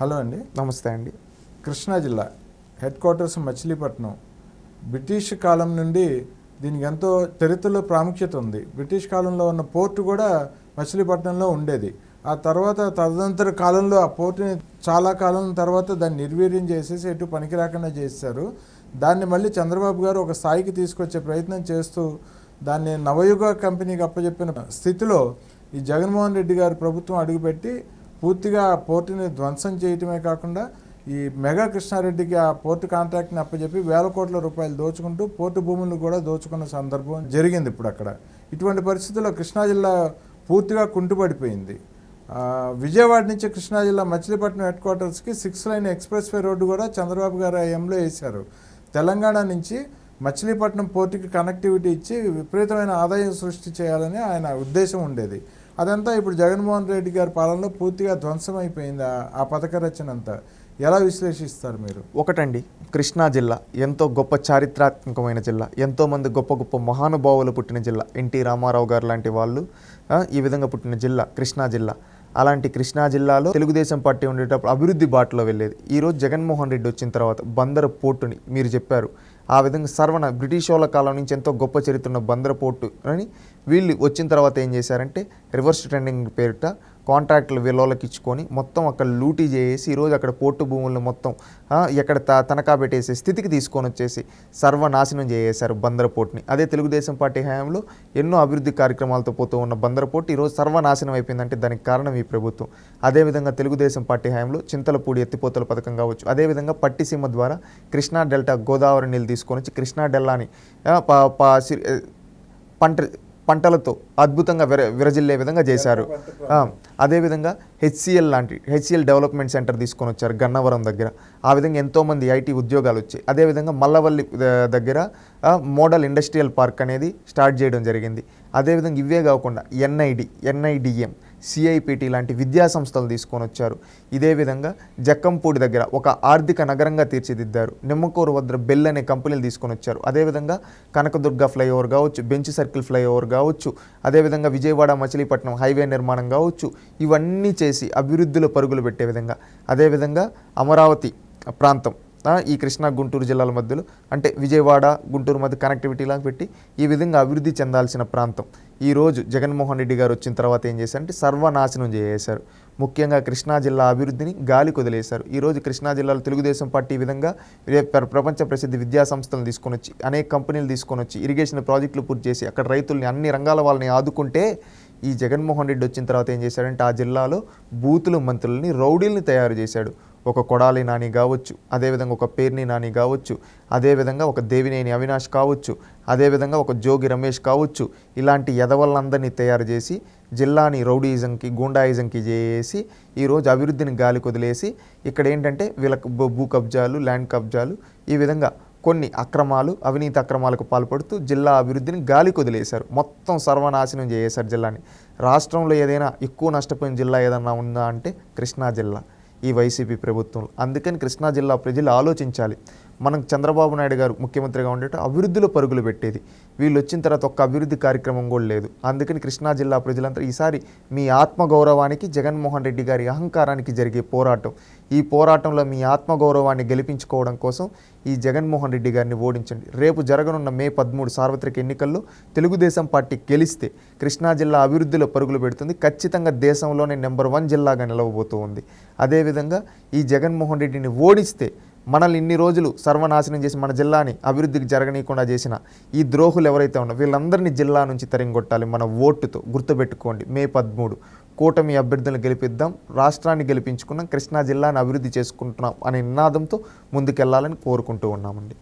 Hello అండి. నమస్తే అండి. కృష్ణా జిల్లా హెడ్ క్వార్టర్స్ మచిలీపట్నం. బ్రిటిష్ కాలం నుండి దీనికి ఎంతో చరిత్రలో ప్రాముఖ్యత ఉంది. బ్రిటిష్ కాలంలో ఉన్న పోర్టు కూడా మచిలీపట్నంలో ఉండేది. ఆ తర్వాత తదనంతర కాలంలో ఆ పోర్టుని చాలా కాలం తర్వాత దాన్ని నిర్వీర్యం చేసేసి ఎటు పనికి రాకుండా చేశారు. దాన్ని మళ్ళీ చంద్రబాబు గారు ఒక స్థాయికి తీసుకొచ్చే ప్రయత్నం చేస్తూ దాన్ని నవయుగ కంపెనీకి అప్పచెప్పిన స్థితిలో ఈ జగన్మోహన్ రెడ్డి గారి ప్రభుత్వం అడుగుపెట్టి పూర్తిగా ఆ పోర్టుని ధ్వంసం చేయటమే కాకుండా ఈ మెగా కృష్ణారెడ్డికి ఆ పోర్టు కాంట్రాక్ట్ని అప్పచెప్పి వేల కోట్ల రూపాయలు దోచుకుంటూ పోర్టు భూములను కూడా దోచుకున్న సందర్భం జరిగింది ఇప్పుడు అక్కడ. ఇటువంటి పరిస్థితుల్లో కృష్ణా జిల్లా పూర్తిగా కుంటుపడిపోయింది. విజయవాడ నుంచి కృష్ణా జిల్లా మచిలీపట్నం హెడ్ క్వార్టర్స్కి six line expressway road కూడా చంద్రబాబు గారు హయాంలో వేశారు. తెలంగాణ నుంచి మచిలీపట్నం పోర్టుకి కనెక్టివిటీ ఇచ్చి విపరీతమైన ఆదాయం సృష్టి చేయాలని ఆయన ఉద్దేశం ఉండేది. అదంతా ఇప్పుడు జగన్మోహన్ రెడ్డి గారి పాలనలో పూర్తిగా ధ్వంసమైపోయింది ఆ- ఆ పథక రచన అంతా ఎలా విశ్లేషిస్తారు మీరు? ఒకటండి కృష్ణా జిల్లా ఎంతో గొప్ప చారిత్రాత్మకమైన జిల్లా ఎంతోమంది గొప్ప గొప్ప మహానుభావులు పుట్టిన జిల్లా ఎన్టీ రామారావు గారు లాంటి వాళ్ళు ఈ విధంగా పుట్టిన జిల్లా కృష్ణా జిల్లా. అలాంటి కృష్ణా జిల్లాలో తెలుగుదేశం పార్టీ ఉండేటప్పుడు అభివృద్ధి బాటలో వెళ్ళేది. ఈరోజు జగన్మోహన్ రెడ్డి వచ్చిన తర్వాత బందరు పోర్టుని మీరు చెప్పారు. ఆ విధంగా సర్వణ బ్రిటిష్ వాళ్ళ కాలం నుంచి ఎంతో గొప్ప చరిత్ర ఉన్న బందర పోర్టు అని వీళ్ళు వచ్చిన తర్వాత ఏం చేశారంటే రివర్స్ ట్రెండింగ్ పేరిట కాంట్రాక్టులు వీళ్ళకి ఇచ్చుకొని మొత్తం అక్కడ లూటీ చేసి ఈరోజు అక్కడ పోర్టు భూములను మొత్తం ఎక్కడ త తనఖా పెట్టేసే స్థితికి తీసుకొని వచ్చేసి సర్వనాశనం చేసేశారు బందరపోర్ట్ని అదే తెలుగుదేశం పార్టీ హయాంలో ఎన్నో అభివృద్ధి కార్యక్రమాలతో పోతూ ఉన్న బందరపోర్టు ఈరోజు సర్వనాశనం అయిపోయిందంటే దానికి కారణం ఈ ప్రభుత్వం. అదేవిధంగా తెలుగుదేశం పార్టీ హయాంలో చింతలపూడి ఎత్తిపోతల పథకం కావచ్చు. అదేవిధంగా పట్టిసీమ ద్వారా కృష్ణా డెల్టా గోదావరి నీళ్ళు తీసుకొని వచ్చి కృష్ణా డెల్లాని పంట పంటలతో అద్భుతంగా విర విరజిల్లే విధంగా చేశారు. అదేవిధంగా హెచ్సిఎల్ లాంటి హెచ్సిఎల్ డెవలప్మెంట్ సెంటర్ తీసుకొని వచ్చారు గన్నవరం దగ్గర. ఆ విధంగా ఎంతోమంది ఐటీ ఉద్యోగాలు వచ్చాయి. అదేవిధంగా మల్లవల్లి దగ్గర మోడల్ ఇండస్ట్రియల్ పార్క్ అనేది స్టార్ట్ చేయడం జరిగింది. అదేవిధంగా ఇవే కాకుండా ఎన్ఐడి ఎన్ఐడిఎం సిఐపిటి లాంటి విద్యా సంస్థలు తీసుకొని వచ్చారు. ఇదే విధంగా జక్కంపూడి దగ్గర ఒక ఆర్థిక నగరంగా తీర్చిదిద్దారు. నిమ్మకూరు వద్ద బెల్ అనే కంపెనీలు తీసుకొని వచ్చారు. అదేవిధంగా కనకదుర్గ ఫ్లైఓవర్ కావచ్చు బెంచ్ సర్కిల్ ఫ్లైఓవర్ కావచ్చు అదేవిధంగా విజయవాడ మచిలీపట్నం హైవే నిర్మాణం కావచ్చు ఇవన్నీ చేసి అభివృద్ధిలో పరుగులు పెట్టే విధంగా అదేవిధంగా అమరావతి ప్రాంతం ఈ కృష్ణా గుంటూరు జిల్లాల మధ్యలో అంటే విజయవాడ గుంటూరు మధ్య కనెక్టివిటీ లాగా పెట్టి ఈ విధంగా అభివృద్ధి చెందాల్సిన ప్రాంతం. ఈరోజు జగన్మోహన్ రెడ్డి గారు వచ్చిన తర్వాత ఏం చేశారంటే సర్వనాశనం చేసేశారు. ముఖ్యంగా కృష్ణా జిల్లా అభివృద్ధిని గాలి కొదిలేశారు. ఈరోజు కృష్ణా జిల్లాలో తెలుగుదేశం పార్టీ ఈ విధంగా ప్రపంచ ప్రసిద్ధ విద్యా సంస్థలను తీసుకొని వచ్చి అనేక కంపెనీలు తీసుకొని వచ్చి ఇరిగేషన్ ప్రాజెక్టులు పూర్తి చేసి అక్కడ రైతుల్ని అన్ని రంగాల వాళ్ళని ఆదుకుంటే ఈ జగన్మోహన్ రెడ్డి వచ్చిన తర్వాత ఏం చేశాడంటే ఆ జిల్లాలో బూతులు మంత్రులని రౌడీల్ని తయారు చేశాడు. ఒక కొడాలి నాని కావచ్చు అదేవిధంగా ఒక పేర్ని నాని కావచ్చు అదేవిధంగా ఒక దేవినేని అవినాష్ కావచ్చు అదేవిధంగా ఒక జోగి రమేష్ కావచ్చు ఇలాంటి ఎదవలందరినీ తయారు చేసి జిల్లాని రౌడీయిజంకి గూండాయిజంకి చేసి ఈరోజు అభివృద్ధిని గాలి కొదిలేసి ఇక్కడ ఏంటంటే వీళ్ళకు భూ- కబ్జాలు ల్యాండ్ కబ్జాలు ఈ విధంగా కొన్ని అక్రమాలు అవినీతి అక్రమాలకు పాల్పడుతూ జిల్లా అభివృద్ధిని గాలి కొదిలేశారు. మొత్తం సర్వనాశనం చేశారు జిల్లాని. రాష్ట్రంలో ఏదైనా ఎక్కువ నష్టపోయిన జిల్లా ఏదన్నా ఉందా అంటే కృష్ణా జిల్లా. ఈ వైసీపీ ప్రభుత్వం. అందుకని కృష్ణా జిల్లా ప్రజలు ఆలోచించాలి. మనం చంద్రబాబు నాయుడు గారు ముఖ్యమంత్రిగా ఉండేట అభివృద్ధిలో పరుగులు పెట్టేది. వీళ్ళు వచ్చిన తర్వాత ఒక్క అభివృద్ధి కార్యక్రమం కూడా లేదు. అందుకని కృష్ణా జిల్లా ప్రజలంతా ఈసారి మీ ఆత్మగౌరవానికి జగన్మోహన్ రెడ్డి గారి అహంకారానికి జరిగే పోరాటం. ఈ పోరాటంలో మీ ఆత్మగౌరవాన్ని గెలిపించుకోవడం కోసం ఈ జగన్మోహన్ రెడ్డి గారిని ఓడించండి. రేపు జరగనున్న మే పదమూడు సార్వత్రిక ఎన్నికల్లో తెలుగుదేశం పార్టీ గెలిస్తే కృష్ణా జిల్లా అభివృద్ధిలో పరుగులు పెడుతుంది. ఖచ్చితంగా దేశంలోనే నెంబర్ వన్ జిల్లాగా నిలవబోతూ ఉంది అదేవిధంగా ఈ జగన్మోహన్ రెడ్డిని ఓడిస్తే మనల్ని ఇన్ని రోజులు సర్వనాశనం చేసి మన జిల్లాని అభివృద్ధికి జరగనీయకుండా చేసిన ఈ ద్రోహులు ఎవరైతే ఉన్నారో వీళ్ళందరినీ జిల్లా నుంచి తరింగొట్టాలి మన ఓటుతో. గుర్తుపెట్టుకోండి మే పదమూడు కూటమి అభ్యర్థులను గెలిపిద్దాం రాష్ట్రాన్ని గెలిపించుకున్నాం కృష్ణా జిల్లాను అభివృద్ధి చేసుకుంటున్నాం అనే నినాదంతో ముందుకెళ్ళాలని కోరుకుంటూ ఉన్నామండి.